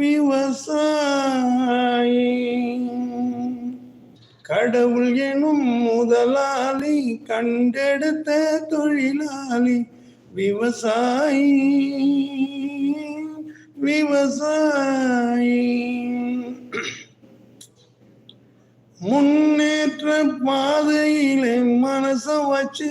விவசாயி. கடவுள் எனும் முதலாளி கண்டெடுத்த தொழிலாளி விவசாயி. விவசாயி. முன்னேற்ற பாதையிலே மனச வச்சு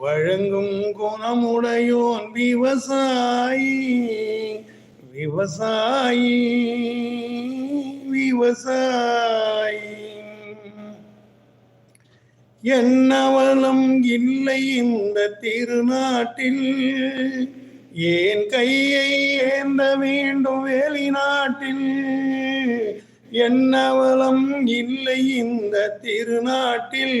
வழங்கும் குணமுடையோன் விவசாயி விவசாயி விவசாயி. என்னவலம் இல்லை இந்த திருநாட்டில் ஏன் கையை ஏந்த வேண்டும் வெளிநாட்டில் என்னவலம் இல்லை இந்த திருநாட்டில்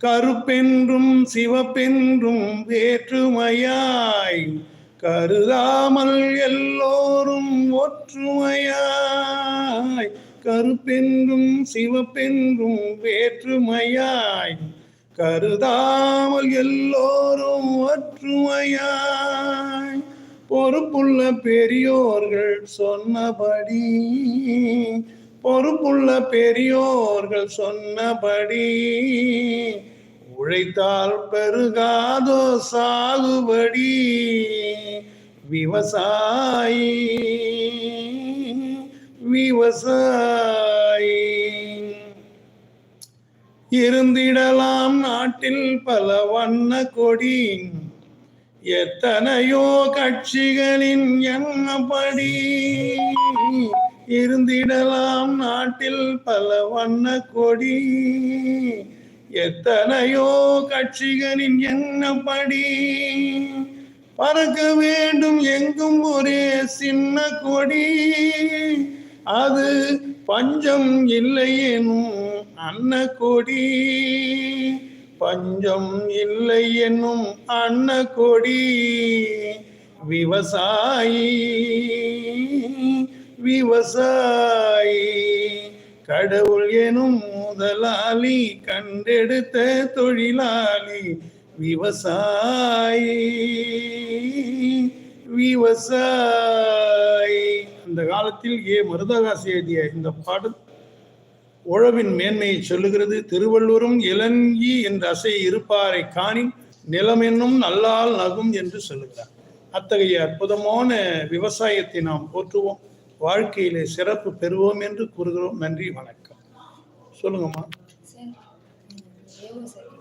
கருப்பென்றும் சிவப்பென்றும் வேற்றுமையாய் கருதாமல் எல்லோரும் ஒற்றுமையாய் கருப்பென்றும் சிவப்பென்றும் வேற்றுமையாய் கருதாமல் எல்லோரும் ஒற்றுமையாய். பொறுப்புள்ள பெரியோர்கள் சொன்னபடி பொறுப்புள்ள பெரியோர்கள் சொன்னபடி உழைத்தால் பெருகாதோ சாகுபடி. விவசாயி விவசாயி. இருந்திடலாம் நாட்டில் பல வண்ண கொடி. எத்தனையோ கட்சிகளின் எண்ணப்படி. இருந்திடலாம் நாட்டில் பல வண்ண கொடி. எத்தனையோ கட்சிகளின் என்னப்படி பறக்க வேண்டும் எங்கும் ஒரே சின்ன கொடி. அது பஞ்சம் இல்லையெனும் அன்ன கொடி. பஞ்சம் இல்லை என்னும் அன்ன கொடி. விவசாயி விவசாயி. கடவுள் எனும் முதலாளி கண்டெடுத்த தொழிலாளி விவசாயி. விவசாயி. அந்த காலத்தில் ஏ. மருதகாசி எழுதிய இந்த பாடல் உழவின் மேன்மையை சொல்லுகிறது. திருவள்ளுவரும் இளங்கி என்ற அசை இருப்பாரை காணி நிலம் என்னும் நல்லால் நகும் என்று சொல்லுகிறார். அத்தகைய அற்புதமான விவசாயத்தை நாம் போற்றுவோம். வாழ்க்கையிலே சிறப்பு பெறுவோம் என்று கூறுகிறோம். நன்றி வணக்கம். சொல்லுங்கம்மா. சார்